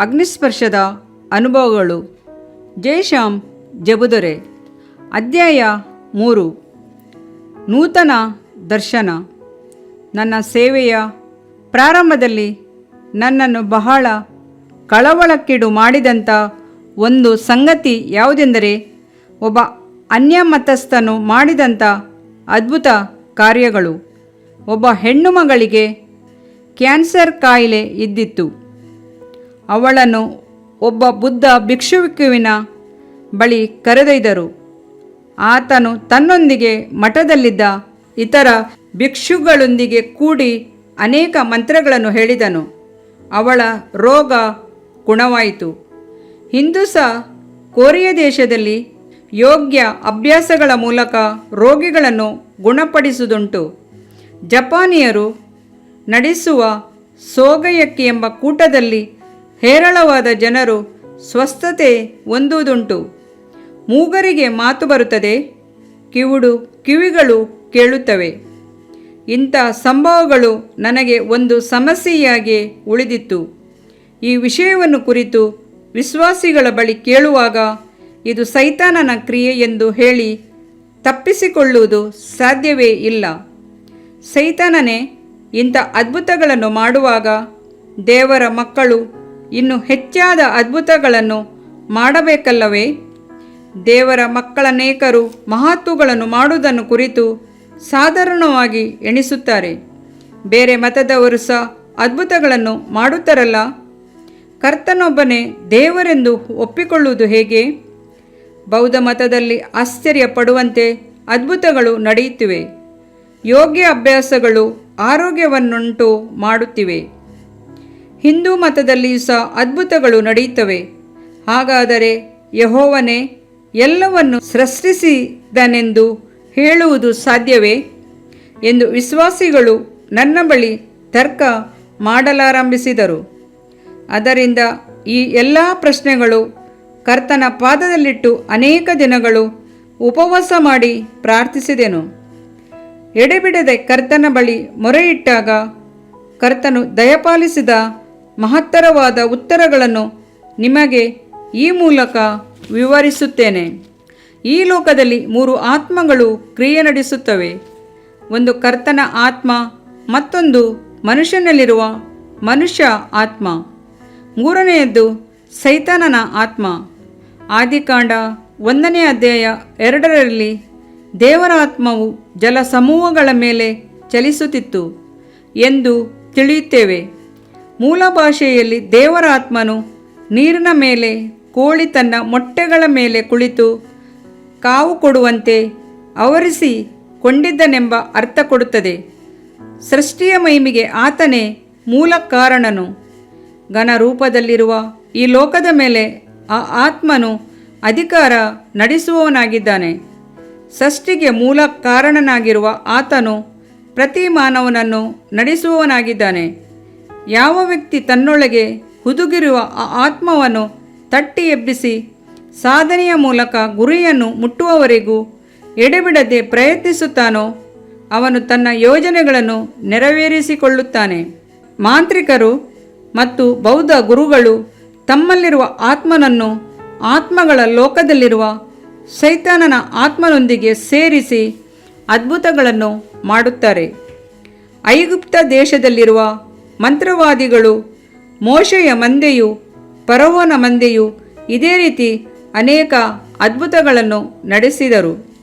ಅಗ್ನಿಸ್ಪರ್ಶದ ಅನುಭವಗಳು. ಜಯಶ್ಯಾಮ್ ಜಬುದೊರೆ. ಅಧ್ಯಾಯ ಮೂರು. ನೂತನ ದರ್ಶನ. ನನ್ನ ಸೇವೆಯ ಪ್ರಾರಂಭದಲ್ಲಿ ನನ್ನನ್ನು ಬಹಳ ಕಳವಳಕ್ಕೀಡು ಮಾಡಿದಂಥ ಒಂದು ಸಂಗತಿ ಯಾವುದೆಂದರೆ, ಒಬ್ಬ ಅನ್ಯ ಮತಸ್ಥನು ಮಾಡಿದಂಥ ಅದ್ಭುತ ಕಾರ್ಯಗಳು. ಒಬ್ಬ ಹೆಣ್ಣು ಮಗಳಿಗೆ ಕ್ಯಾನ್ಸರ್ ಕಾಯಿಲೆ ಇದ್ದಿತ್ತು. ಅವಳನ್ನು ಒಬ್ಬ ಬುದ್ಧ ಭಿಕ್ಷುವಿಕುವಿನ ಬಳಿ ಕರೆದೊಯ್ದರು. ಆತನು ತನ್ನೊಂದಿಗೆ ಮಠದಲ್ಲಿದ್ದ ಇತರ ಭಿಕ್ಷುಗಳೊಂದಿಗೆ ಕೂಡಿ ಅನೇಕ ಮಂತ್ರಗಳನ್ನು ಹೇಳಿದನು. ಅವಳ ರೋಗ ಗುಣವಾಯಿತು. ಹಿಂದೂ ಸಹ ಕೊರಿಯ ದೇಶದಲ್ಲಿ ಯೋಗ್ಯ ಅಭ್ಯಾಸಗಳ ಮೂಲಕ ರೋಗಿಗಳನ್ನು ಗುಣಪಡಿಸುವುದುಂಟು. ಜಪಾನಿಯರು ನಡೆಸುವ ಸೋಗಯಕ್ಕೆ ಎಂಬ ಕೂಟದಲ್ಲಿ ಹೇರಳವಾದ ಜನರು ಸ್ವಸ್ಥತೆ ಹೊಂದುವುದುಂಟು. ಮೂಗರಿಗೆ ಮಾತು ಬರುತ್ತದೆ, ಕಿವುಡು ಕಿವಿಗಳು ಕೇಳುತ್ತವೆ. ಇಂಥ ಸಂಭವಗಳು ನನಗೆ ಒಂದು ಸಮಸ್ಯೆಯಾಗಿ ಉಳಿದಿತ್ತು. ಈ ವಿಷಯವನ್ನು ಕುರಿತು ವಿಶ್ವಾಸಿಗಳ ಬಳಿ ಕೇಳುವಾಗ ಇದು ಸೈತಾನನ ಕ್ರಿಯೆ ಎಂದು ಹೇಳಿ ತಪ್ಪಿಸಿಕೊಳ್ಳುವುದು ಸಾಧ್ಯವೇ ಇಲ್ಲ. ಸೈತಾನನೇ ಇಂಥ ಅದ್ಭುತಗಳನ್ನು ಮಾಡುವಾಗ ದೇವರ ಮಕ್ಕಳು ಇನ್ನು ಹೆಚ್ಚಾದ ಅದ್ಭುತಗಳನ್ನು ಮಾಡಬೇಕಲ್ಲವೇ? ದೇವರ ಮಕ್ಕಳನೇಕರು ಮಹತ್ವಗಳನ್ನು ಮಾಡುವುದನ್ನು ಕುರಿತು ಸಾಧಾರಣವಾಗಿ ಎಣಿಸುತ್ತಾರೆ. ಬೇರೆ ಮತದವರು ಸಹ ಅದ್ಭುತಗಳನ್ನು ಮಾಡುತ್ತಾರಲ್ಲ? ಕರ್ತನೊಬ್ಬನೇ ದೇವರೆಂದು ಒಪ್ಪಿಕೊಳ್ಳುವುದು ಹೇಗೆ? ಬೌದ್ಧ ಮತದಲ್ಲಿ ಆಶ್ಚರ್ಯ ಪಡುವಂತೆ ಅದ್ಭುತಗಳು ನಡೆಯುತ್ತಿವೆ. ಯೋಗ್ಯ ಅಭ್ಯಾಸಗಳು ಆರೋಗ್ಯವನ್ನುಂಟು ಮಾಡುತ್ತಿವೆ. ಹಿಂದೂ ಮತದಲ್ಲಿಯೂ ಸಹ ಅದ್ಭುತಗಳು ನಡೆಯುತ್ತವೆ. ಹಾಗಾದರೆ ಯಹೋವನೇ ಎಲ್ಲವನ್ನು ಸೃಷ್ಟಿಸಿದನೆಂದು ಹೇಳುವುದು ಸಾಧ್ಯವೇ? ಎಂದು ವಿಶ್ವಾಸಿಗಳು ನನ್ನ ಬಳಿ ತರ್ಕ ಮಾಡಲಾರಂಭಿಸಿದರು. ಅದರಿಂದ ಈ ಎಲ್ಲ ಪ್ರಶ್ನೆಗಳು ಕರ್ತನ ಪಾದದಲ್ಲಿಟ್ಟು ಅನೇಕ ದಿನಗಳು ಉಪವಾಸ ಮಾಡಿ ಪ್ರಾರ್ಥಿಸಿದೆನು. ಎಡೆಬಿಡದೆ ಕರ್ತನ ಬಳಿ ಮೊರೆಯಿಟ್ಟಾಗ ಕರ್ತನು ದಯಪಾಲಿಸಿದ ಮಹತ್ತರವಾದ ಉತ್ತರಗಳನ್ನು ನಿಮಗೆ ಈ ಮೂಲಕ ವಿವರಿಸುತ್ತೇನೆ. ಈ ಲೋಕದಲ್ಲಿ ಮೂರು ಆತ್ಮಗಳು ಕ್ರಿಯೆ ನಡೆಸುತ್ತವೆ. ಒಂದು ಕರ್ತನ ಆತ್ಮ, ಮತ್ತೊಂದು ಮನುಷ್ಯನಲ್ಲಿರುವ ಮನುಷ್ಯ ಆತ್ಮ. ಮೂರನೆಯದ್ದು ಸೈತಾನನ ಆತ್ಮ. ಆದಿಕಾಂಡ ಒಂದನೇ ಅಧ್ಯಾಯ ಎರಡರಲ್ಲಿ ದೇವರ ಆತ್ಮವು ಜಲ ಸಮೂಹಗಳ ಮೇಲೆ ಚಲಿಸುತ್ತಿತ್ತು ಎಂದು ತಿಳಿಯುತ್ತೇವೆ. ಮೂಲ ಭಾಷೆಯಲ್ಲಿ ದೇವರ ಆತ್ಮನು ನೀರಿನ ಮೇಲೆ ಕೋಳಿ ತನ್ನ ಮೊಟ್ಟೆಗಳ ಮೇಲೆ ಕುಳಿತು ಕಾವು ಕೊಡುವಂತೆ ಆವರಿಸಿ ಕೊಂಡಿದ್ದನೆಂಬ ಅರ್ಥ ಕೊಡುತ್ತದೆ. ಸೃಷ್ಟಿಯ ಮಹಿಮಿಗೆ ಆತನೇ ಮೂಲ ಕಾರಣನು. ಘನ ರೂಪದಲ್ಲಿರುವ ಈ ಲೋಕದ ಮೇಲೆ ಆ ಆತ್ಮನು ಅಧಿಕಾರ ನಡೆಸುವವನಾಗಿದ್ದಾನೆ. ಸೃಷ್ಟಿಗೆ ಮೂಲ ಕಾರಣನಾಗಿರುವ ಆತನು ಪ್ರತಿ ಮಾನವನನ್ನು ನಡೆಸುವವನಾಗಿದ್ದಾನೆ. ಯಾವ ವ್ಯಕ್ತಿ ತನ್ನೊಳಗೆ ಹುದುಗಿರುವ ಆ ಆತ್ಮವನ್ನು ತಟ್ಟಿ ಎಬ್ಬಿಸಿ ಸಾಧನೆಯ ಮೂಲಕ ಗುರಿಯನ್ನು ಮುಟ್ಟುವವರೆಗೂ ಎಡೆಬಿಡದೆ ಪ್ರಯತ್ನಿಸುತ್ತಾನೋ, ಅವನು ತನ್ನ ಯೋಜನೆಗಳನ್ನು ನೆರವೇರಿಸಿಕೊಳ್ಳುತ್ತಾನೆ. ಮಾಂತ್ರಿಕರು ಮತ್ತು ಬೌದ್ಧ ಗುರುಗಳು ತಮ್ಮಲ್ಲಿರುವ ಆತ್ಮನನ್ನು ಆತ್ಮಗಳ ಲೋಕದಲ್ಲಿರುವ ಸೈತಾನನ ಆತ್ಮನೊಂದಿಗೆ ಸೇರಿಸಿ ಅದ್ಭುತಗಳನ್ನು ಮಾಡುತ್ತಾರೆ. ಐಗುಪ್ತ ದೇಶದಲ್ಲಿರುವ ಮಂತ್ರವಾದಿಗಳು, ಮೋಶೆಯ ಮಂದೆಯು ಪರವನ ಮಂದೆಯು ಇದೇ ರೀತಿ ಅನೇಕ ಅದ್ಭುತಗಳನ್ನು ನಡೆಸಿದರು.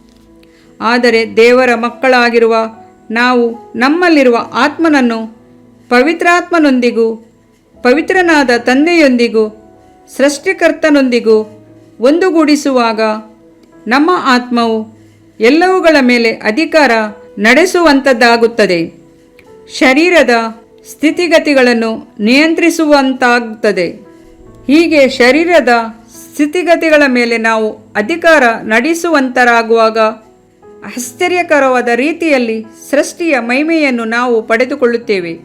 ಆದರೆ ದೇವರ ಮಕ್ಕಳಾಗಿರುವ ನಾವು ನಮ್ಮಲ್ಲಿರುವ ಆತ್ಮನನ್ನು ಪವಿತ್ರಾತ್ಮನೊಂದಿಗೂ, ಪವಿತ್ರನಾದ ತಂದೆಯೊಂದಿಗೂ, ಸೃಷ್ಟಿಕರ್ತನೊಂದಿಗೂ ಒಂದುಗೂಡಿಸುವಾಗ ನಮ್ಮ ಆತ್ಮವು ಎಲ್ಲವುಗಳ ಮೇಲೆ ಅಧಿಕಾರ ನಡೆಸುವಂಥದ್ದಾಗುತ್ತದೆ ಶರೀರದ ಸ್ಥಿತಿಗತಿಗಳನ್ನು ನಿಯಂತ್ರಿಸುವಂತಾಗುತ್ತದೆ. ಹೀಗೆ ಶರೀರದ ಸ್ಥಿತಿಗತಿಗಳ ಮೇಲೆ ನಾವು ಅಧಿಕಾರ ನಡೆಸುವಂತರಾಗುವಾಗ ಆಶ್ಚರ್ಯಕರವಾದ ರೀತಿಯಲ್ಲಿ ಸೃಷ್ಟಿಯ ಮಹಿಮೆಯನ್ನು ನಾವು ಪಡೆದುಕೊಳ್ಳುತ್ತೇವೆ.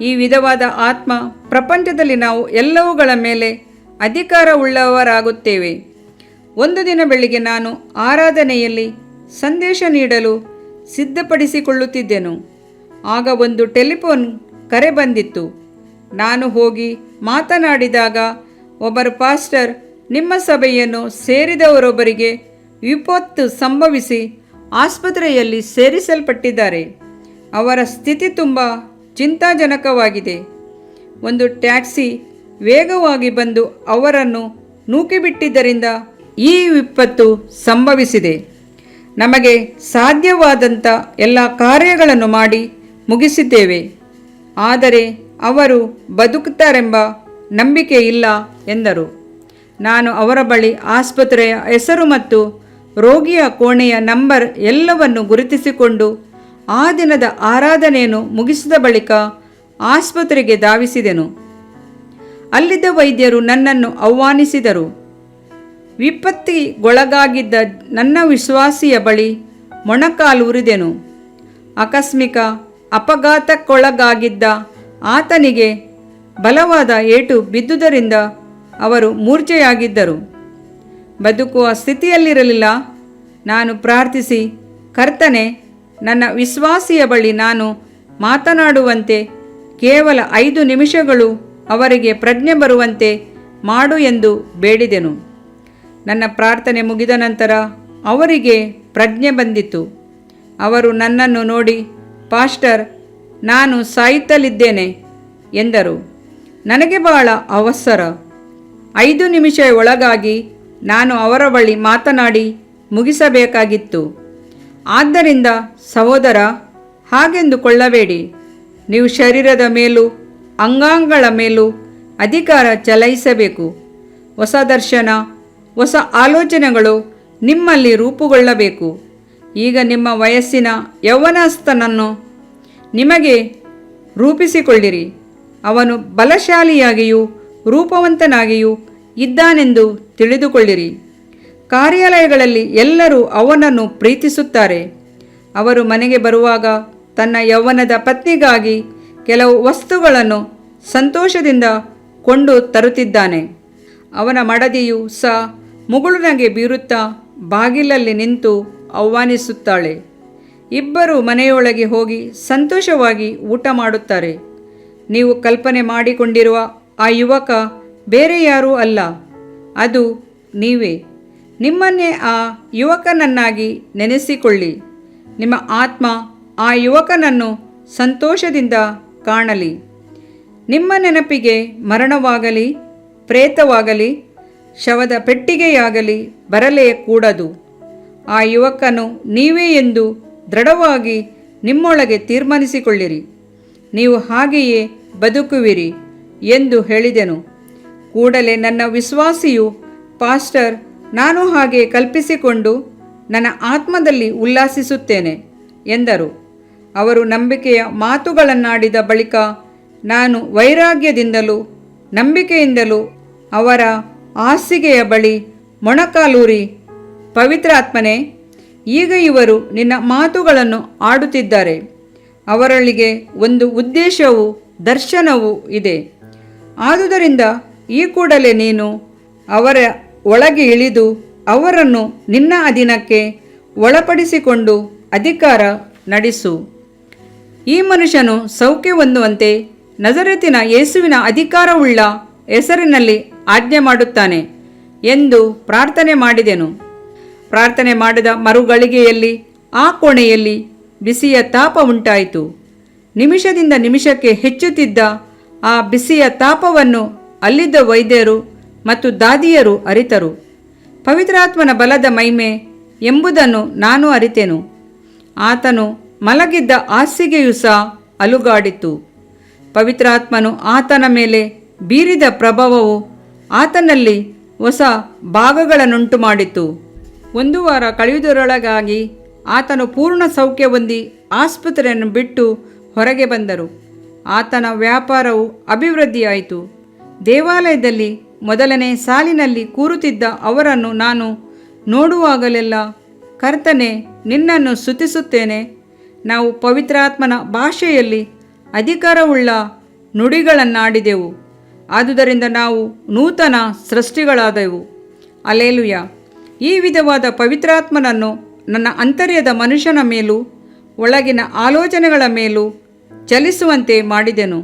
ಈ ವಿಧವಾದ ಆತ್ಮ ಪ್ರಪಂಚದಲ್ಲಿ ನಾವು ಎಲ್ಲವುಗಳ ಮೇಲೆ ಅಧಿಕಾರವುಳ್ಳವರಾಗುತ್ತೇವೆ. ಒಂದು ದಿನ ಬೆಳಿಗ್ಗೆ ನಾನು ಆರಾಧನೆಯಲ್ಲಿ ಸಂದೇಶ ನೀಡಲು ಸಿದ್ಧಪಡಿಸಿಕೊಳ್ಳುತ್ತಿದ್ದೆನು. ಆಗ ಒಂದು ಟೆಲಿಫೋನ್ ಕರೆ ಬಂದಿತ್ತು. ನಾನು ಹೋಗಿ ಮಾತನಾಡಿದಾಗ ಒಬ್ಬರು ಪಾಸ್ಟರ್ ನಿಮ್ಮ ಸಭೆಯನ್ನು ಸೇರಿದವರೊಬ್ಬರಿಗೆ ವಿಪತ್ತು ಸಂಭವಿಸಿ ಆಸ್ಪತ್ರೆಯಲ್ಲಿ ಸೇರಿಸಲ್ಪಟ್ಟಿದ್ದಾರೆ. ಅವರ ಸ್ಥಿತಿ ತುಂಬ ಚಿಂತಾಜನಕವಾಗಿದೆ. ಒಂದು ಟ್ಯಾಕ್ಸಿ ವೇಗವಾಗಿ ಬಂದು ಅವರನ್ನು ನೂಕಿಬಿಟ್ಟಿದ್ದರಿಂದ ಈ ವಿಪತ್ತು ಸಂಭವಿಸಿದೆ. ನಮಗೆ ಸಾಧ್ಯವಾದಂಥ ಎಲ್ಲ ಕಾರ್ಯಗಳನ್ನು ಮಾಡಿ ಮುಗಿಸಿದ್ದೇವೆ. ಆದರೆ ಅವರು ಬದುಕುತ್ತಾರೆಂಬ ನಂಬಿಕೆ ಇಲ್ಲ ಎಂದರು. ನಾನು ಅವರ ಬಳಿ ಆಸ್ಪತ್ರೆಯ ಹೆಸರು ಮತ್ತು ರೋಗಿಯ ಕೋಣೆಯ ನಂಬರ್ ಎಲ್ಲವನ್ನು ಗುರುತಿಸಿಕೊಂಡು ಆ ದಿನದ ಆರಾಧನೆಯನ್ನು ಮುಗಿಸಿದ ಬಳಿಕ ಆಸ್ಪತ್ರೆಗೆ ಧಾವಿಸಿದೆನು. ಅಲ್ಲಿದ್ದ ವೈದ್ಯರು ನನ್ನನ್ನು ಆಹ್ವಾನಿಸಿದರು. ವಿಪತ್ತಿಗೊಳಗಾಗಿದ್ದ ನನ್ನ ವಿಶ್ವಾಸಿಯ ಬಳಿ ಮೊಣಕಾಲು ಉರಿದೆನು. ಆಕಸ್ಮಿಕ ಅಪಘಾತಕ್ಕೊಳಗಾಗಿದ್ದ ಆತನಿಗೆ ಬಲವಾದ ಏಟು ಬಿದ್ದುದರಿಂದ ಅವರು ಮೂರ್ಛೆಯಾಗಿದ್ದರು. ಬದುಕುವ ಸ್ಥಿತಿಯಲ್ಲಿರಲಿಲ್ಲ. ನಾನು ಪ್ರಾರ್ಥಿಸಿ, ಕರ್ತನೆ, ನನ್ನ ವಿಶ್ವಾಸಿಯ ಬಳಿ ನಾನು ಮಾತನಾಡುವಂತೆ, ಕೇವಲ ಐದು ನಿಮಿಷಗಳು ಅವರಿಗೆ ಪ್ರಜ್ಞೆ ಬರುವಂತೆ ಮಾಡು ಎಂದು ಬೇಡಿದೆನು. ನನ್ನ ಪ್ರಾರ್ಥನೆ ಮುಗಿದ ನಂತರ ಅವರಿಗೆ ಪ್ರಜ್ಞೆ ಬಂದಿತು. ಅವರು ನನ್ನನ್ನು ನೋಡಿ ಪಾಸ್ಟರ್, ನಾನು ಸಾಯುತ್ತಲಿದ್ದೇನೆ ಎಂದರು. ನನಗೆ ಬಹಳ ಅವಸರ. ಐದು ನಿಮಿಷ ಒಳಗಾಗಿ ನಾನು ಅವರ ಬಳಿ ಮಾತನಾಡಿ ಮುಗಿಸಬೇಕಾಗಿತ್ತು. ಆದ್ದರಿಂದ, ಸಹೋದರ, ಹಾಗೆಂದುಕೊಳ್ಳಬೇಡಿ. ನೀವು ಶರೀರದ ಮೇಲೂ, ಅಂಗಾಂಗಗಳ ಮೇಲೂ ಅಧಿಕಾರ ಚಲಾಯಿಸಬೇಕು. ಹೊಸ ದರ್ಶನ, ಹೊಸ ಆಲೋಚನೆಗಳು ನಿಮ್ಮಲ್ಲಿ ರೂಪುಗೊಳ್ಳಬೇಕು. ಈಗ ನಿಮ್ಮ ವಯಸ್ಸಿನ ಯೌವನಸ್ಥನನ್ನು ನಿಮಗೆ ರೂಪಿಸಿಕೊಳ್ಳಿರಿ. ಅವನು ಬಲಶಾಲಿಯಾಗಿಯೂ ರೂಪವಂತನಾಗಿಯೂ ಇದ್ದಾನೆಂದು ತಿಳಿದುಕೊಳ್ಳಿರಿ. ಕಾರ್ಯಾಲಯಗಳಲ್ಲಿ ಎಲ್ಲರೂ ಅವನನ್ನು ಪ್ರೀತಿಸುತ್ತಾರೆ. ಅವರು ಮನೆಗೆ ಬರುವಾಗ ತನ್ನ ಯೌವನದ ಪತ್ನಿಗಾಗಿ ಕೆಲವು ವಸ್ತುಗಳನ್ನು ಸಂತೋಷದಿಂದ ಕೊಂಡು ತರುತ್ತಿದ್ದಾನೆ. ಅವನ ಮಡದಿಯು ಸಹ ಮುಗುಳುನಗೆ ಬೀರುತ್ತಾ ಬಾಗಿಲಲ್ಲಿ ನಿಂತು ಆಹ್ವಾನಿಸುತ್ತಾಳೆ. ಇಬ್ಬರು ಮನೆಯೊಳಗೆ ಹೋಗಿ ಸಂತೋಷವಾಗಿ ಊಟ ಮಾಡುತ್ತಾರೆ. ನೀವು ಕಲ್ಪನೆ ಮಾಡಿಕೊಂಡಿರುವ ಆ ಯುವಕ ಬೇರೆ ಯಾರೂ ಅಲ್ಲ. ಅದು ನೀವೇ. ನಿಮ್ಮನ್ನೇ ಆ ಯುವಕನನ್ನಾಗಿ ನೆನೆಸಿಕೊಳ್ಳಿ. ನಿಮ್ಮ ಆತ್ಮ ಆ ಯುವಕನನ್ನು ಸಂತೋಷದಿಂದ ಕಾಣಲಿ. ನಿಮ್ಮ ನೆನಪಿಗೆ ಮರಣವಾಗಲಿ, ಪ್ರೇತವಾಗಲಿ, ಶವದ ಪೆಟ್ಟಿಗೆಯಾಗಲಿ ಬರಲೇ ಕೂಡದು. ಆ ಯುವಕನು ನೀವೇ ಎಂದು ದೃಢವಾಗಿ ನಿಮ್ಮೊಳಗೆ ತೀರ್ಮಾನಿಸಿಕೊಳ್ಳಿರಿ. ನೀವು ಹಾಗೆಯೇ ಬದುಕುವಿರಿ ಎಂದು ಹೇಳಿದೆನು. ಕೂಡಲೇ ನನ್ನ ವಿಶ್ವಾಸಿಯು, ಪಾಸ್ಟರ್, ನಾನು ಹಾಗೆ ಕಲ್ಪಿಸಿಕೊಂಡು ನನ್ನ ಆತ್ಮದಲ್ಲಿ ಉಲ್ಲಾಸಿಸುತ್ತೇನೆ ಎಂದರು. ಅವರು ನಂಬಿಕೆಯ ಮಾತುಗಳನ್ನಾಡಿದ ಬಳಿಕ ನಾನು ವೈರಾಗ್ಯದಿಂದಲೂ ನಂಬಿಕೆಯಿಂದಲೂ ಅವರ ಹಾಸಿಗೆಯ ಬಳಿ ಮೊಣಕಾಲೂರಿ ಪವಿತ್ರಾತ್ಮನೇ ಈಗ ಇವರು ನಿನ್ನ ಮಾತುಗಳನ್ನು ಆಡುತ್ತಿದ್ದಾರೆ. ಅವರೊಳಗೆ ಒಂದು ಉದ್ದೇಶವು ದರ್ಶನವೂ ಇದೆ. ಆದುದರಿಂದ ಈ ಕೂಡಲೇ ನೀನು ಅವರ ಒಳಗೆ ಇಳಿದು ಅವರನ್ನು ನಿನ್ನ ಅಧೀನಕ್ಕೆ ಒಳಪಡಿಸಿಕೊಂಡು ಅಧಿಕಾರ ನಡೆಸು. ಈ ಮನುಷ್ಯನು ಸೌಖ್ಯ ಹೊಂದುವಂತೆ ನಜರತಿನ ಯೇಸುವಿನ ಅಧಿಕಾರವುಳ್ಳ ಹೆಸರಿನಲ್ಲಿ ಆಜ್ಞೆ ಮಾಡುತ್ತಾನೆ ಎಂದು ಪ್ರಾರ್ಥನೆ ಮಾಡಿದೆನು. ಪ್ರಾರ್ಥನೆ ಮಾಡಿದ ಮರುಗಳಿಗೆಯಲ್ಲಿ, ಆ ಕೋಣೆಯಲ್ಲಿ ಬಿಸಿಯ ತಾಪ ಉಂಟಾಯಿತು. ನಿಮಿಷದಿಂದ ನಿಮಿಷಕ್ಕೆ ಹೆಚ್ಚುತ್ತಿದ್ದ ಆ ಬಿಸಿಯ ತಾಪವನ್ನು ಅಲ್ಲಿದ್ದ ವೈದ್ಯರು ಮತ್ತು ದಾದಿಯರು ಅರಿತರು. ಪವಿತ್ರಾತ್ಮನ ಬಲದ ಮೈಮೆ ಎಂಬುದನ್ನು ನಾನು ಅರಿತೆನು. ಆತನು ಮಲಗಿದ್ದ ಹಾಸಿಗೆಯು ಸಹ ಅಲುಗಾಡಿತು ಪವಿತ್ರಾತ್ಮನು ಆತನ ಮೇಲೆ ಬೀರಿದ ಪ್ರಭಾವವು ಆತನಲ್ಲಿ ಹೊಸ ಭಾಗಗಳನ್ನುಂಟು ಮಾಡಿತು ಒಂದು ವಾರ ಕಳೆಯುವುದರೊಳಗಾಗಿ ಆತನು ಪೂರ್ಣ ಸೌಖ್ಯ ಹೊಂದಿ ಆಸ್ಪತ್ರೆಯನ್ನು ಬಿಟ್ಟು ಹೊರಗೆ ಬಂದರು. ಆತನ ವ್ಯಾಪಾರವು ಅಭಿವೃದ್ಧಿಯಾಯಿತು. ದೇವಾಲಯದಲ್ಲಿ ಮೊದಲನೇ ಸಾಲಿನಲ್ಲಿ ಕೂರುತ್ತಿದ್ದ ಅವರನ್ನು ನಾನು ನೋಡುವಾಗಲೆಲ್ಲ, ಕರ್ತನೆ, ನಿನ್ನನ್ನು ಸ್ತುತಿಸುತ್ತೇನೆ. ನಾವು ಪವಿತ್ರಾತ್ಮನ ಭಾಷೆಯಲ್ಲಿ ಅಧಿಕಾರವುಳ್ಳ ನುಡಿಗಳನ್ನಾಡಿದೆವು. ಆದುದರಿಂದ ನಾವು ನೂತನ ಸೃಷ್ಟಿಗಳಾದೆವು. ಅಲೇಲುಯ ಈ ವಿಧವಾದ ಪವಿತ್ರಾತ್ಮನನ್ನು ನನ್ನ ಅಂತರ್ಯದ ಮನುಷ್ಯನ ಮೇಲೂ ಒಳಗಿನ ಆಲೋಚನೆಗಳ ಮೇಲೂ ಚಲಿಸುವಂತೆ ಮಾಡಿದೆನು.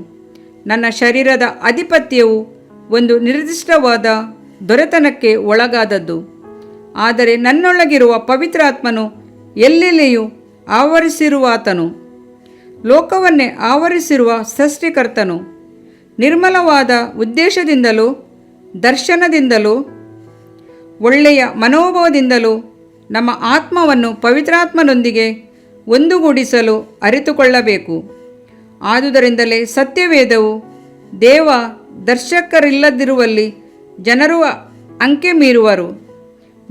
ನನ್ನ ಶರೀರದ ಆಧಿಪತ್ಯವು ಒಂದು ನಿರ್ದಿಷ್ಟವಾದ ದೊರೆತನಕ್ಕೆ ಒಳಗಾದದ್ದು. ಆದರೆ ನನ್ನೊಳಗಿರುವ ಪವಿತ್ರಾತ್ಮನು ಎಲ್ಲೆಲ್ಲಿಯೂ ಆವರಿಸಿರುವಾತನು ಲೋಕವನ್ನೇ ಆವರಿಸಿರುವ ಸೃಷ್ಟಿಕರ್ತನು. ನಿರ್ಮಲವಾದ ಉದ್ದೇಶದಿಂದಲೂ ದರ್ಶನದಿಂದಲೂ ಒಳ್ಳೆಯ ಮನೋಭಾವದಿಂದಲೂ ನಮ್ಮ ಆತ್ಮವನ್ನು ಪವಿತ್ರಾತ್ಮನೊಂದಿಗೆ ಒಂದುಗೂಡಿಸಲು ಅರಿತುಕೊಳ್ಳಬೇಕು. ಆದುದರಿಂದಲೇ ಸತ್ಯವೇದವು ದೇವ ದರ್ಶಕರಿಲ್ಲದಿರುವಲ್ಲಿ ಜನರು ಅಂಕೆ ಮೀರುವರು.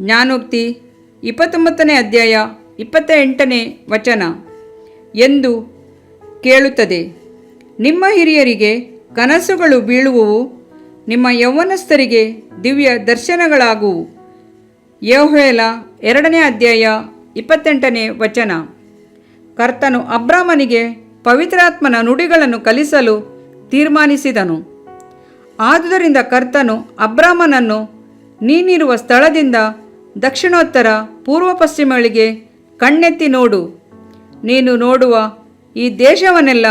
ಜ್ಞಾನೋಕ್ತಿ ಇಪ್ಪತ್ತೊಂಬತ್ತನೇ ಅಧ್ಯಾಯ ಇಪ್ಪತ್ತ ಎಂಟನೇ ವಚನ ಎಂದು ಕೇಳುತ್ತದೆ. ನಿಮ್ಮ ಹಿರಿಯರಿಗೆ ಕನಸುಗಳು ಬೀಳುವವು, ನಿಮ್ಮ ಯೌವನಸ್ಥರಿಗೆ ದಿವ್ಯ ದರ್ಶನಗಳಾಗುವು. ಯೋಹೇಲ ಎರಡನೇ ಅಧ್ಯಾಯ ಇಪ್ಪತ್ತೆಂಟನೇ ವಚನ. ಕರ್ತನು ಅಬ್ರಾಮನಿಗೆ ಪವಿತ್ರಾತ್ಮನ ನುಡಿಗಳನ್ನು ಕಲಿಸಲು ತೀರ್ಮಾನಿಸಿದನು. ಆದುದರಿಂದ ಕರ್ತನು ಅಬ್ರಾಹ್ಮನನ್ನು ನೀನಿರುವ ಸ್ಥಳದಿಂದ ದಕ್ಷಿಣೋತ್ತರ ಪೂರ್ವ ಪಶ್ಚಿಮಗಳಿಗೆ ಕಣ್ಣೆತ್ತಿ ನೋಡು. ನೀನು ನೋಡುವ ಈ ದೇಶವನ್ನೆಲ್ಲ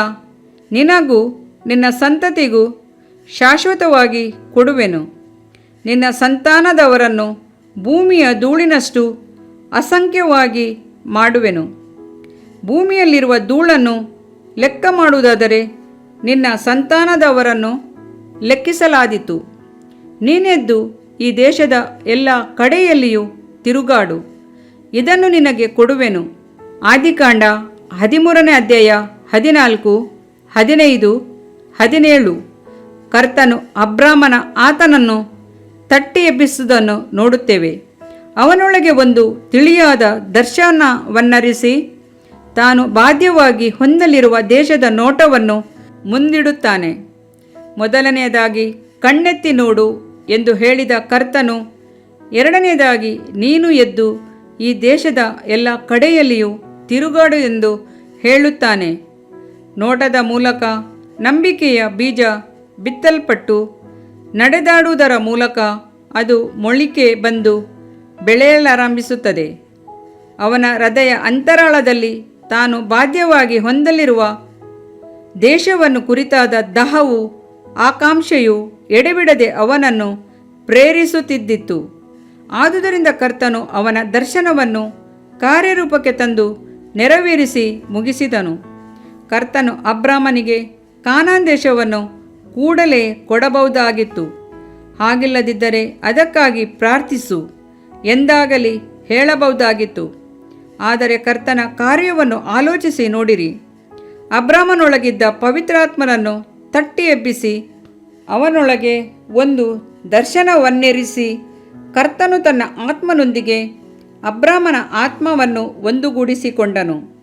ನಿನಗೂ ನಿನ್ನ ಸಂತತಿಗೂ ಶಾಶ್ವತವಾಗಿ ಕೊಡುವೆನು. ನಿನ್ನ ಸಂತಾನದವರನ್ನು ಭೂಮಿಯ ಧೂಳಿನಷ್ಟು ಅಸಂಖ್ಯವಾಗಿ ಮಾಡುವೆನು. ಭೂಮಿಯಲ್ಲಿರುವ ಧೂಳನ್ನು ಲೆಕ್ಕ ಮಾಡುವುದಾದರೆ ನಿನ್ನ ಸಂತಾನದವರನ್ನು ಲೆಕ್ಕಿಸಲಾದೀತು. ನೀನೆದ್ದು ಈ ದೇಶದ ಎಲ್ಲ ಕಡೆಯಲ್ಲಿಯೂ ತಿರುಗಾಡು. ಇದನ್ನು ನಿನಗೆ ಕೊಡುವೆನು. ಆದಿಕಾಂಡ ಹದಿಮೂರನೇ ಅಧ್ಯಾಯ ಹದಿನಾಲ್ಕು, ಹದಿನೈದು, ಹದಿನೇಳು. ಕರ್ತನು ಅಬ್ರಾಮನ ಆತನನ್ನು ತಟ್ಟಿ ಎಬ್ಬಿಸುವುದನ್ನು ನೋಡುತ್ತೇವೆ. ಅವನೊಳಗೆ ಒಂದು ತಿಳಿಯಾದ ದರ್ಶನವನ್ನರಿಸಿ ತಾನು ಬಾಧ್ಯವಾಗಿ ಹೊಂದಲಿರುವ ದೇಶದ ನೋಟವನ್ನು ಮುಂದಿಡುತ್ತಾನೆ. ಮೊದಲನೆಯದಾಗಿ, ಕಣ್ಣೆತ್ತಿ ನೋಡು ಎಂದು ಹೇಳಿದ ಕರ್ತನು, ಎರಡನೆಯದಾಗಿ, ನೀನು ಎದ್ದು ಈ ದೇಶದ ಎಲ್ಲ ಕಡೆಯಲ್ಲಿಯೂ ತಿರುಗಾಡು ಎಂದು ಹೇಳುತ್ತಾನೆ. ನೋಟದ ಮೂಲಕ ನಂಬಿಕೆಯ ಬೀಜ ಬಿತ್ತಲ್ಪಟ್ಟು ನಡೆದಾಡುವುದರ ಮೂಲಕ ಅದು ಮೊಳಿಕೆ ಬಂದು ಬೆಳೆಯಲಾರಂಭಿಸುತ್ತದೆ. ಅವನ ಹೃದಯ ಅಂತರಾಳದಲ್ಲಿ ತಾನು ಬಾಧ್ಯವಾಗಿ ಹೊಂದಲಿರುವ ದೇಶವನ್ನು ಕುರಿತಾದ ದಹವು ಆಕಾಂಕ್ಷೆಯು ಎಡೆಬಿಡದೆ ಅವನನ್ನು ಪ್ರೇರಿಸುತ್ತಿದ್ದಿತ್ತು. ಆದುದರಿಂದ ಕರ್ತನು ಅವನ ದರ್ಶನವನ್ನು ಕಾರ್ಯರೂಪಕ್ಕೆ ತಂದು ನೆರವೇರಿಸಿ ಮುಗಿಸಿದನು. ಕರ್ತನು ಅಬ್ರಾಹ್ಮನಿಗೆ ಕಾನಾನ್ ದೇಶವನ್ನು ಕೂಡಲೇ ಕೊಡಬಹುದಾಗಿತ್ತು. ಹಾಗಿಲ್ಲದಿದ್ದರೆ ಅದಕ್ಕಾಗಿ ಪ್ರಾರ್ಥಿಸು. ಎಂದಾಗಲಿ ಹೇಳಬಹುದಾಗಿತ್ತು. ಆದರೆ ಕರ್ತನ ಕಾರ್ಯವನ್ನು ಆಲೋಚಿಸಿ ನೋಡಿರಿ. ಅಬ್ರಾಹ್ಮನೊಳಗಿದ್ದ ಪವಿತ್ರಾತ್ಮನನ್ನು ತಟ್ಟಿ ಎಬ್ಬಿಸಿ ಅವನೊಳಗೆ ಒಂದು ದರ್ಶನವನ್ನೇರಿಸಿ, ಕರ್ತನು ತನ್ನ ಆತ್ಮನೊಂದಿಗೆ ಅಬ್ರಾಹ್ಮನ ಆತ್ಮವನ್ನು ಒಂದುಗೂಡಿಸಿಕೊಂಡನು.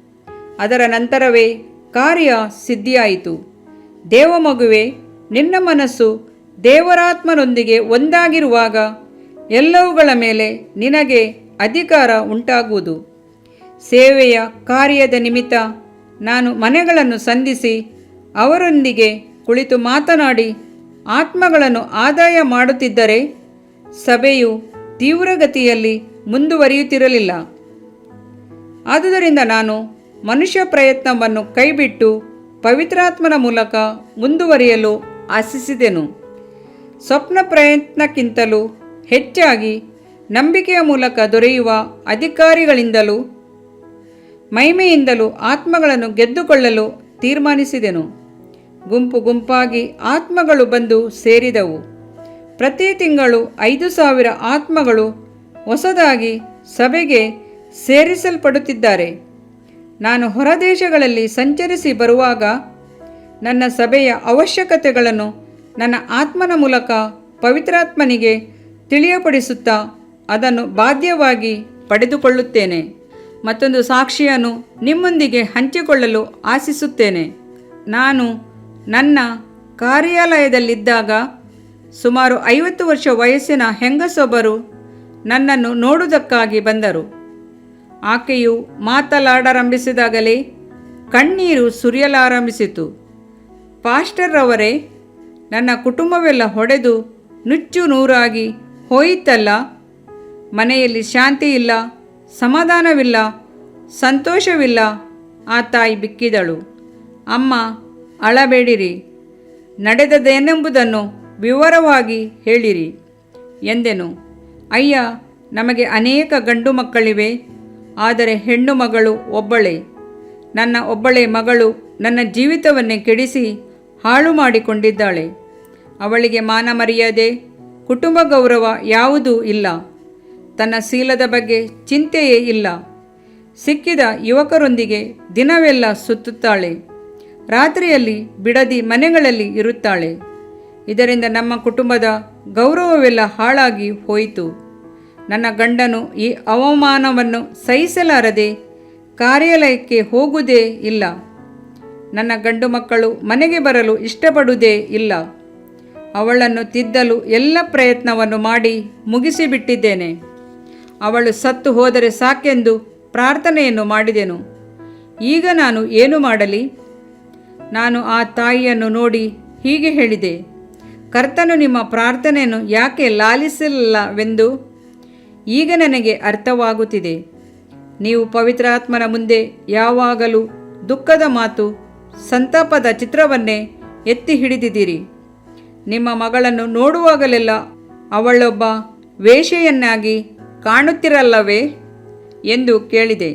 ಅದರ ನಂತರವೇ ಕಾರ್ಯ ಸಿದ್ಧಿಯಾಯಿತು. ದೇವಮಗುವೆ ನಿನ್ನ ಮನಸ್ಸು ದೇವರಾತ್ಮನೊಂದಿಗೆ ಒಂದಾಗಿರುವಾಗ ಎಲ್ಲವುಗಳ ಮೇಲೆ ನಿನಗೆ ಅಧಿಕಾರ ಉಂಟಾಗುವುದು. ಸೇವೆಯ ಕಾರ್ಯದ ನಿಮಿತ್ತ ನಾನು ಮನೆಗಳನ್ನು ಸಂಧಿಸಿ ಅವರೊಂದಿಗೆ ಕುಳಿತು ಮಾತನಾಡಿ ಆತ್ಮಗಳನ್ನು ಆದಾಯ ಮಾಡುತ್ತಿದ್ದರೆ ಸಭೆಯು ತೀವ್ರಗತಿಯಲ್ಲಿ ಮುಂದುವರಿಯುತ್ತಿರಲಿಲ್ಲ. ಆದುದರಿಂದ ನಾನು ಮನುಷ್ಯ ಪ್ರಯತ್ನವನ್ನು ಕೈಬಿಟ್ಟು ಪವಿತ್ರಾತ್ಮನ ಮೂಲಕ ಮುಂದುವರಿಯಲು ಆಶಿಸಿದೆನು. ಸ್ವಪ್ನ ಪ್ರಯತ್ನಕ್ಕಿಂತಲೂ ಹೆಚ್ಚಾಗಿ ನಂಬಿಕೆಯ ಮೂಲಕ ದೊರೆಯುವ ಅಧಿಕಾರಿಗಳಿಂದಲೂ, ಮಹಿಮೆಯಿಂದಲೂ ಆತ್ಮಗಳನ್ನು ಗೆದ್ದುಕೊಳ್ಳಲು ತೀರ್ಮಾನಿಸಿದೆನು. ಗುಂಪು ಗುಂಪಾಗಿ ಆತ್ಮಗಳು ಬಂದು ಸೇರಿದವು. ಪ್ರತಿ ತಿಂಗಳು ಐದು ಸಾವಿರ ಆತ್ಮಗಳು ಹೊಸದಾಗಿ ಸಭೆಗೆ ಸೇರಿಸಲ್ಪಡುತ್ತಿದ್ದಾರೆ. ನಾನು ಹೊರದೇಶಗಳಲ್ಲಿ ಸಂಚರಿಸಿ ಬರುವಾಗ ನನ್ನ ಸಭೆಯ ಅವಶ್ಯಕತೆಗಳನ್ನು ನನ್ನ ಆತ್ಮನ ಮೂಲಕ ಪವಿತ್ರಾತ್ಮನಿಗೆ ತಿಳಿಯಪಡಿಸುತ್ತಾ ಅದನ್ನು ಬಾಧ್ಯವಾಗಿ ಪಡೆದುಕೊಳ್ಳುತ್ತೇನೆ. ಮತ್ತೊಂದು ಸಾಕ್ಷಿಯನ್ನು ನಿಮ್ಮೊಂದಿಗೆ ಹಂಚಿಕೊಳ್ಳಲು ಆಶಿಸುತ್ತೇನೆ. ನಾನು ನನ್ನ ಕಾರ್ಯಾಲಯದಲ್ಲಿದ್ದಾಗ ಸುಮಾರು ಐವತ್ತು ವರ್ಷ ವಯಸ್ಸಿನ ಹೆಂಗಸೊಬ್ಬರು ನನ್ನನ್ನು ನೋಡುವುದಕ್ಕಾಗಿ ಬಂದರು. ಆಕೆಯು ಮಾತಲಾಡಾರಂಭಿಸಿದಾಗಲೇ ಕಣ್ಣೀರು ಸುರಿಯಲಾರಂಭಿಸಿತು. ಪಾಸ್ಟರ್ ಅವರೇ ನನ್ನ ಕುಟುಂಬವೆಲ್ಲ ಹೊಡೆದು ನುಚ್ಚು ನೂರಾಗಿ ಹೋಯಿತಲ್ಲ? ಮನೆಯಲ್ಲಿ ಶಾಂತಿ ಇಲ್ಲ, ಸಮಾಧಾನವಿಲ್ಲ, ಸಂತೋಷವಿಲ್ಲ, ಆ ತಾಯಿ ಬಿಕ್ಕಿದಳು. ಅಮ್ಮ, ಅಳಬೇಡಿರಿ ನಡೆದದೇನೆಂಬುದನ್ನು ವಿವರವಾಗಿ ಹೇಳಿರಿ ಎಂದೆನು. ಅಯ್ಯ, ನಮಗೆ ಅನೇಕ ಗಂಡು ಮಕ್ಕಳಿವೆ, ಆದರೆ ಹೆಣ್ಣು ಮಗಳು ಒಬ್ಬಳೇ. ನನ್ನ ಒಬ್ಬಳೇ ಮಗಳು ನನ್ನ ಜೀವಿತವನ್ನೇ ಕೆಡಿಸಿ ಹಾಳು ಮಾಡಿಕೊಂಡಿದ್ದಾಳೆ. ಅವಳಿಗೆ ಮಾನ ಮರ್ಯಾದೆ, ಕುಟುಂಬ ಗೌರವ ಯಾವುದೂ ಇಲ್ಲ. ತನ್ನ ಶೀಲದ ಬಗ್ಗೆ ಚಿಂತೆಯೇ ಇಲ್ಲ. ಸಿಕ್ಕಿದ ಯುವಕರೊಂದಿಗೆ ದಿನವೆಲ್ಲ ಸುತ್ತುತ್ತಾಳೆ. ರಾತ್ರಿಯಲ್ಲಿ ಬಿಡದಿ ಮನೆಗಳಲ್ಲಿ ಇರುತ್ತಾಳೆ. ಇದರಿಂದ ನಮ್ಮ ಕುಟುಂಬದ ಗೌರವವೆಲ್ಲ ಹಾಳಾಗಿ ಹೋಯಿತು. ನನ್ನ ಗಂಡನು ಈ ಅವಮಾನವನ್ನು ಸಹಿಸಲಾರದೆ ಕಾರ್ಯಾಲಯಕ್ಕೆ ಹೋಗುವುದೇ ಇಲ್ಲ. ನನ್ನ ಗಂಡು ಮಕ್ಕಳು ಮನೆಗೆ ಬರಲು ಇಷ್ಟಪಡುವುದೇ ಇಲ್ಲ. ಅವಳನ್ನು ತಿದ್ದಲು ಎಲ್ಲ ಪ್ರಯತ್ನವನ್ನು ಮಾಡಿ ಮುಗಿಸಿಬಿಟ್ಟಿದ್ದೇನೆ. ಅವಳು ಸತ್ತು ಹೋದರೆ ಸಾಕೆಂದು ಪ್ರಾರ್ಥನೆಯನ್ನು ಮಾಡಿದೆನು. ಈಗ ನಾನು ಏನು ಮಾಡಲಿ? ನಾನು ಆ ತಾಯಿಯನ್ನು ನೋಡಿ ಹೀಗೆ ಹೇಳಿದೆ, ಕರ್ತನು ನಿಮ್ಮ ಪ್ರಾರ್ಥನೆಯನ್ನು ಯಾಕೆ ಲಾಲಿಸಲಿಲ್ಲವೆಂದು ಈಗ ನನಗೆ ಅರ್ಥವಾಗುತ್ತಿದೆ. ನೀವು ಪವಿತ್ರಾತ್ಮನ ಮುಂದೆ ಯಾವಾಗಲೂ ದುಃಖದ ಮಾತು ಸಂತಾಪದ ಚಿತ್ರವನ್ನೇ ಎತ್ತಿ ಹಿಡಿದಿದ್ದೀರಿ. ನಿಮ್ಮ ಮಗಳನ್ನು ನೋಡುವಾಗಲೆಲ್ಲ ಅವಳೊಬ್ಬ ವೇಷೆಯನ್ನಾಗಿ ಕಾಣುತ್ತಿರಲ್ಲವೇ ಎಂದು ಕೇಳಿದೆ.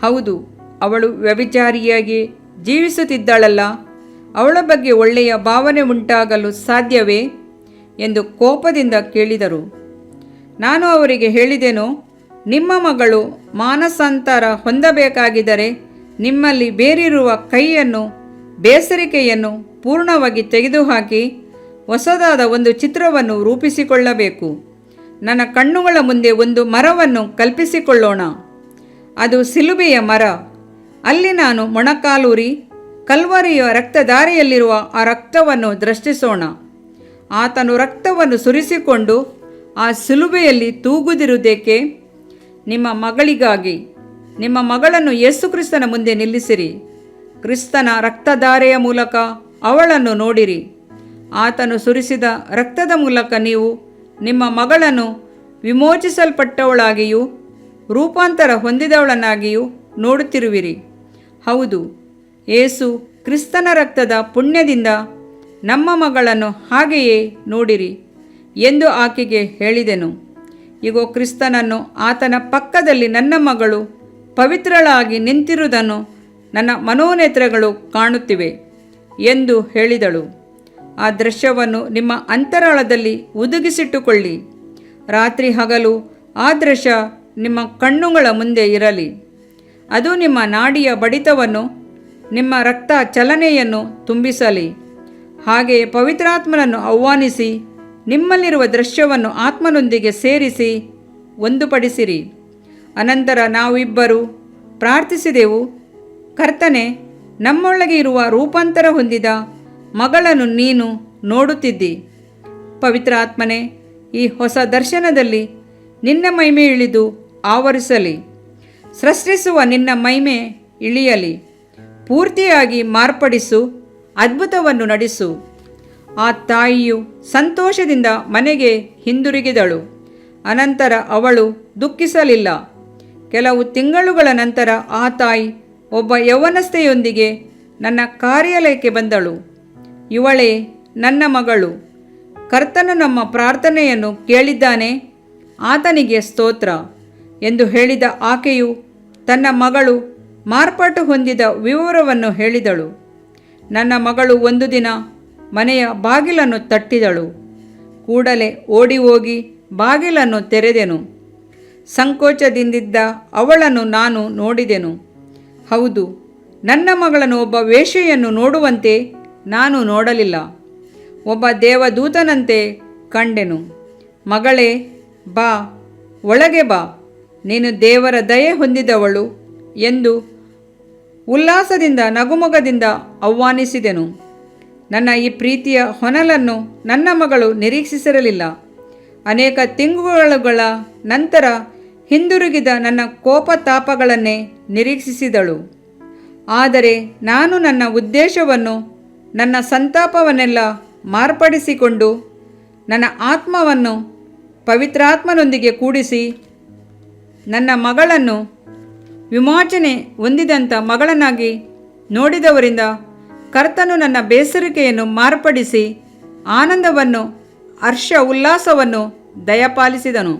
ಹೌದು, ಅವಳು ವ್ಯಭಿಚಾರಿಯಾಗಿ ಜೀವಿಸುತ್ತಿದ್ದಾಳಲ್ಲ, ಅವಳ ಬಗ್ಗೆ ಒಳ್ಳೆಯ ಭಾವನೆ ಉಂಟಾಗಲು ಸಾಧ್ಯವೇ ಎಂದು ಕೋಪದಿಂದ ಕೇಳಿದರು. ನಾನು ಅವರಿಗೆ ಹೇಳಿದೆನು, ನಿಮ್ಮ ಮಗಳು ಮಾನಸಾಂತರ ಹೊಂದಬೇಕಾಗಿದ್ದರೆ ನಿಮ್ಮಲ್ಲಿ ಬೇರಿರುವ ಕೈಯನ್ನು, ಬೇಸರಿಕೆಯನ್ನು ಪೂರ್ಣವಾಗಿ ತೆಗೆದುಹಾಕಿ ಹೊಸದಾದ ಒಂದು ಚಿತ್ರವನ್ನು ರೂಪಿಸಿಕೊಳ್ಳಬೇಕು. ನನ್ನ ಕಣ್ಣುಗಳ ಮುಂದೆ ಒಂದು ಮರವನ್ನು ಕಲ್ಪಿಸಿಕೊಳ್ಳೋಣ. ಅದು ಸಿಲುಬೆಯ ಮರ. ಅಲ್ಲಿ ನಾನು ಮೊಣಕಾಲೂರಿ, ಕಲ್ವರಿಯ ರಕ್ತದಾರಿಯಲ್ಲಿರುವ ಆ ರಕ್ತವನ್ನು ದೃಷ್ಟಿಸೋಣ. ಆತನು ರಕ್ತವನ್ನು ಸುರಿಸಿಕೊಂಡು ಆ ಸಿಲುಬೆಯಲ್ಲಿ ತೂಗುದಿರುವುದೇಕೆ? ನಿಮ್ಮ ಮಗಳಿಗಾಗಿ. ನಿಮ್ಮ ಮಗಳನ್ನು ಯೇಸುಕ್ರಿಸ್ತನ ಮುಂದೆ ನಿಲ್ಲಿಸಿರಿ. ಕ್ರಿಸ್ತನ ರಕ್ತಧಾರೆಯ ಮೂಲಕ ಅವಳನ್ನು ನೋಡಿರಿ. ಆತನು ಸುರಿಸಿದ ರಕ್ತದ ಮೂಲಕ ನೀವು ನಿಮ್ಮ ಮಗಳನ್ನು ವಿಮೋಚಿಸಲ್ಪಟ್ಟವಳಾಗಿಯೂ, ರೂಪಾಂತರ ಹೊಂದಿದವಳನ್ನಾಗಿಯೂ ನೋಡುತ್ತಿರುವಿರಿ. ಹೌದು ಏಸು ಕ್ರಿಸ್ತನ ರಕ್ತದ ಪುಣ್ಯದಿಂದ ನಮ್ಮ ಮಗಳನ್ನು ಹಾಗೆಯೇ ನೋಡಿರಿ ಎಂದು ಆಕೆಗೆ ಹೇಳಿದೆನು. ಇಗೋ, ಕ್ರಿಸ್ತನನ್ನು ಆತನ ಪಕ್ಕದಲ್ಲಿ ನನ್ನ ಮಗಳು ಪವಿತ್ರಳಾಗಿ ನಿಂತಿರುವುದನ್ನು ನನ್ನ ಮನೋನೇತ್ರಗಳು ಕಾಣುತ್ತಿವೆ ಎಂದು ಹೇಳಿದಳು. ಆ ದೃಶ್ಯವನ್ನು ನಿಮ್ಮ ಅಂತರಾಳದಲ್ಲಿ ಉದುಗಿಸಿಟ್ಟುಕೊಳ್ಳಿ ರಾತ್ರಿ ಹಗಲು ಆ ದೃಶ್ಯ ನಿಮ್ಮ ಕಣ್ಣುಗಳ ಮುಂದೆ ಇರಲಿ. ಅದು ನಿಮ್ಮ ನಾಡಿಯ ಬಡಿತವನ್ನು, ನಿಮ್ಮ ರಕ್ತ ಚಲನೆಯನ್ನು ತುಂಬಿಸಲಿ. ಹಾಗೆಯೇ ಪವಿತ್ರಾತ್ಮನನ್ನು ಆಹ್ವಾನಿಸಿ, ನಿಮ್ಮಲ್ಲಿರುವ ದೃಶ್ಯವನ್ನು ಆತ್ಮನೊಂದಿಗೆ ಸೇರಿಸಿ, ಒಂದುಪಡಿಸಿರಿ. ಅನಂತರ ನಾವಿಬ್ಬರು ಪ್ರಾರ್ಥಿಸಿದೆವು. ಕರ್ತನೆ, ನಮ್ಮೊಳಗೆ ಇರುವ ರೂಪಾಂತರ ಹೊಂದಿದ ಮಗಳನ್ನು ನೀನು ನೋಡುತ್ತಿದ್ದಿ. ಪವಿತ್ರಾತ್ಮನೆ ಈ ಹೊಸ ದರ್ಶನದಲ್ಲಿ ನಿನ್ನ ಮೈಮೆ ಇಳಿದು ಆವರಿಸಲಿ. ಸೃಷ್ಟಿಸುವ ನಿನ್ನ ಮೈಮೆ ಇಳಿಯಲಿ. ಪೂರ್ತಿಯಾಗಿ ಮಾರ್ಪಡಿಸು, ಅದ್ಭುತವನ್ನು ನಡೆಸು. ಆ ತಾಯಿಯು ಸಂತೋಷದಿಂದ ಮನೆಗೆ ಹಿಂದಿರುಗಿದಳು. ಅನಂತರ ಅವಳು ದುಃಖಿಸಲಿಲ್ಲ. ಕೆಲವು ತಿಂಗಳುಗಳ ನಂತರ ಆ ತಾಯಿ ಒಬ್ಬ ಯೌವನಸ್ಥೆಯೊಂದಿಗೆ ನನ್ನ ಕಾರ್ಯಾಲಯಕ್ಕೆ ಬಂದಳು. ಇವಳೇ ನನ್ನ ಮಗಳು. ಕರ್ತನು ನಮ್ಮ ಪ್ರಾರ್ಥನೆಯನ್ನು ಕೇಳಿದ್ದಾನೆ. ಆತನಿಗೆ ಸ್ತೋತ್ರ ಎಂದು ಹೇಳಿದ ಆಕೆಯು ತನ್ನ ಮಗಳು ಮಾರ್ಪಾಟು ಹೊಂದಿದ ವಿವರವನ್ನು ಹೇಳಿದಳು. ನನ್ನ ಮಗಳು ಒಂದು ದಿನ ಮನೆಯ ಬಾಗಿಲನ್ನು ತಟ್ಟಿದಳು. ಕೂಡಲೇ ಓಡಿ ಹೋಗಿ ಬಾಗಿಲನ್ನು ತೆರೆದೆನು. ಸಂಕೋಚದಿಂದಿದ್ದ ಅವಳನ್ನು ನಾನು ನೋಡಿದೆನು. ಹೌದು, ನನ್ನ ಮಗಳನ್ನು ಒಬ್ಬ ವೇಷೆಯನ್ನು ನೋಡುವಂತೆ ನಾನು ನೋಡಲಿಲ್ಲ. ಒಬ್ಬ ದೇವದೂತನಂತೆ ಕಂಡೆನು. ಮಗಳೇ, ಬಾ, ಒಳಗೆ ಬಾ. ನೀನು ದೇವರ ದಯೆ ಹೊಂದಿದವಳು ಎಂದು ಉಲ್ಲಾಸದಿಂದ ನಗುಮೊಗದಿಂದ ಆಹ್ವಾನಿಸಿದೆನು. ನನ್ನ ಈ ಪ್ರೀತಿಯ ಹೊನಲನ್ನು ನನ್ನ ಮಗಳು ನಿರೀಕ್ಷಿಸಿರಲಿಲ್ಲ. ಅನೇಕ ತಿಂಗಳುಗಳ ನಂತರ ಹಿಂದಿರುಗಿದ ನನ್ನ ಕೋಪತಾಪಗಳನ್ನೇ ನಿರೀಕ್ಷಿಸಿದಳು. ಆದರೆ ನಾನು ನನ್ನ ಉದ್ದೇಶವನ್ನು, ನನ್ನ ಸಂತಾಪವನ್ನೆಲ್ಲ ಮಾರ್ಪಡಿಸಿಕೊಂಡು ನನ್ನ ಆತ್ಮವನ್ನು ಪವಿತ್ರಾತ್ಮನೊಂದಿಗೆ ಕೂಡಿಸಿ ನನ್ನ ಮಗಳನ್ನು ವಿಮೋಚನೆ ಹೊಂದಿದಂಥ ಮಗಳನ್ನಾಗಿ ನೋಡಿದವರಿಂದ ಕರ್ತನು ನನ್ನ ಬೇಸರಿಕೆಯನ್ನು ಮಾರ್ಪಡಿಸಿ ಆನಂದವನ್ನು ಹರ್ಷ ಉಲ್ಲಾಸವನ್ನು ದಯಪಾಲಿಸಿದನು.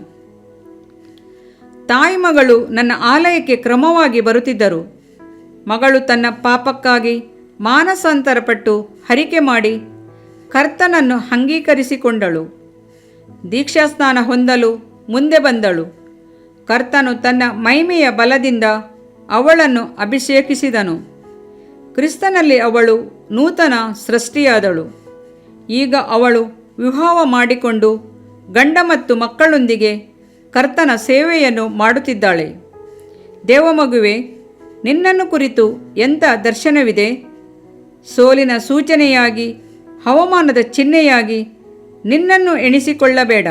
ತಾಯಿ ಮಗಳು ನನ್ನ ಆಲಯಕ್ಕೆ ಕ್ರಮವಾಗಿ ಬರುತ್ತಿದ್ದರು. ಮಗಳು ತನ್ನ ಪಾಪಕ್ಕಾಗಿ ಮಾನಸಾಂತರಪಟ್ಟು ಹರಿಕೆ ಮಾಡಿ ಕರ್ತನನ್ನು ಅಂಗೀಕರಿಸಿಕೊಂಡಳು. ದೀಕ್ಷಾಸ್ನಾನ ಹೊಂದಲು ಮುಂದೆ ಬಂದಳು. ಕರ್ತನು ತನ್ನ ಮೈಮೆಯ ಬಲದಿಂದ ಅವಳನ್ನು ಅಭಿಷೇಕಿಸಿದನು. ಕ್ರಿಸ್ತನಲ್ಲಿ ಅವಳು ನೂತನ ಸೃಷ್ಟಿಯಾದಳು. ಈಗ ಅವಳು ವಿವಾಹ ಮಾಡಿಕೊಂಡು ಗಂಡ ಮತ್ತು ಮಕ್ಕಳೊಂದಿಗೆ ಕರ್ತನ ಸೇವೆಯನ್ನು ಮಾಡುತ್ತಿದ್ದಾಳೆ. ದೇವಮಗುವೆ, ನಿನ್ನನ್ನು ಕುರಿತು ಎಂಥ ದರ್ಶನವಿದೆ? ಸೋಲಿನ ಸೂಚನೆಯಾಗಿ, ಹವಾಮಾನದ ಚಿಹ್ನೆಯಾಗಿ ನಿನ್ನನ್ನು ಎಣಿಸಿಕೊಳ್ಳಬೇಡ.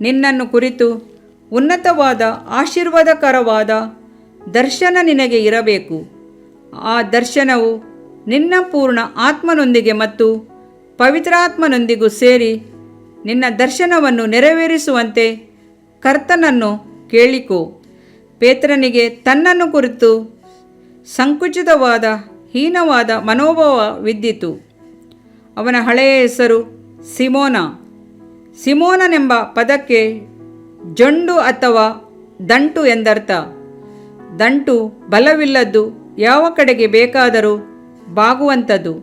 ನಿನ್ನನ್ನು ಕುರಿತು ಉನ್ನತವಾದ, ಆಶೀರ್ವಾದಕರವಾದ ದರ್ಶನ ನಿನಗೆ ಇರಬೇಕು. ಆ ದರ್ಶನವು ನಿನ್ನ ಪೂರ್ಣ ಆತ್ಮನೊಂದಿಗೆ ಮತ್ತು ಪವಿತ್ರಾತ್ಮನೊಂದಿಗೂ ಸೇರಿ ನಿನ್ನ ದರ್ಶನವನ್ನು ನೆರವೇರಿಸುವಂತೆ ಕರ್ತನನ್ನು ಕೇಳಿಕೋ. ಪೇತ್ರನಿಗೆ ತನ್ನನ್ನು ಕುರಿತು ಸಂಕುಚಿತವಾದ, ಹೀನವಾದ ಮನೋಭಾವವಿದ್ದಿತು ಅವನ ಹಳೆಯ ಹೆಸರು ಸಿಮೋನ. ಸಿಮೋನನೆಂಬ ಪದಕ್ಕೆ ಜೊಂಡು ಅಥವಾ ದಂಟು ಎಂದರ್ಥ. ದಂಟು ಬಲವಿಲ್ಲದ್ದು ಯಾವ ಕಡೆಗೆ ಬೇಕಾದರೂ ಬಾಗುವಂಥದ್ದು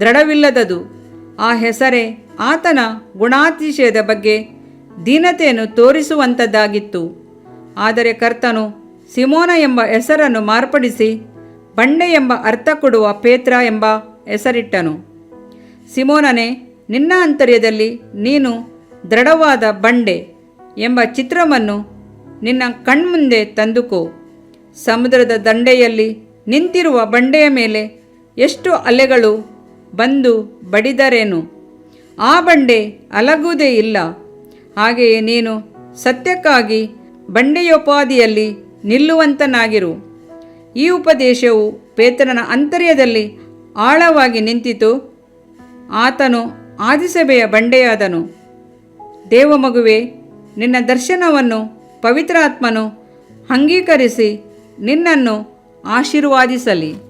ದೃಢವಿಲ್ಲದದು ಆ ಹೆಸರೇ ಆತನ ಗುಣಾತಿಶಯದ ಬಗ್ಗೆ ದೀನತೆಯನ್ನು ತೋರಿಸುವಂಥದ್ದಾಗಿತ್ತು ಆದರೆ ಕರ್ತನು ಸಿಮೋನ ಎಂಬ ಹೆಸರನ್ನು ಮಾರ್ಪಡಿಸಿ ಬಂಡೆ ಎಂಬ ಅರ್ಥ ಕೊಡುವ ಪೇತ್ರ ಎಂಬ ಹೆಸರಿಟ್ಟನು. ಸಿಮೋನನೇ, ನಿನ್ನ ಅಂತರ್ಯದಲ್ಲಿ ನೀನು ದೃಢವಾದ ಬಂಡೆ ಎಂಬ ಚಿತ್ರವನ್ನು ನಿನ್ನ ಕಣ್ಮುಂದೆ ತಂದುಕೊ. ಸಮುದ್ರದ ದಂಡೆಯಲ್ಲಿ ನಿಂತಿರುವ ಬಂಡೆಯ ಮೇಲೆ ಎಷ್ಟು ಅಲೆಗಳು ಬಂದು ಬಡಿದರೇನು? ಆ ಬಂಡೆ ಅಲಗುವುದೇ ಇಲ್ಲ. ಹಾಗೆಯೇ ನೀನು ಸತ್ಯಕ್ಕಾಗಿ ಬಂಡೆಯೋಪಾದಿಯಲ್ಲಿ ನಿಲ್ಲುವಂತನಾಗಿರು. ಈ ಉಪದೇಶವು ಪೇತ್ರನ ಅಂತರ್ಯದಲ್ಲಿ ಆಳವಾಗಿ ನಿಂತಿತು. ಆತನು ಆದಿಸಭೆಯ ಬಂಡೆಯಾದನು. ದೇವಮಗುವೆ, ನಿನ್ನ ದರ್ಶನವನ್ನು ಪವಿತ್ರಾತ್ಮನು ಅಂಗೀಕರಿಸಿ ನಿನ್ನನ್ನು ಆಶೀರ್ವಾದಿಸಲಿ.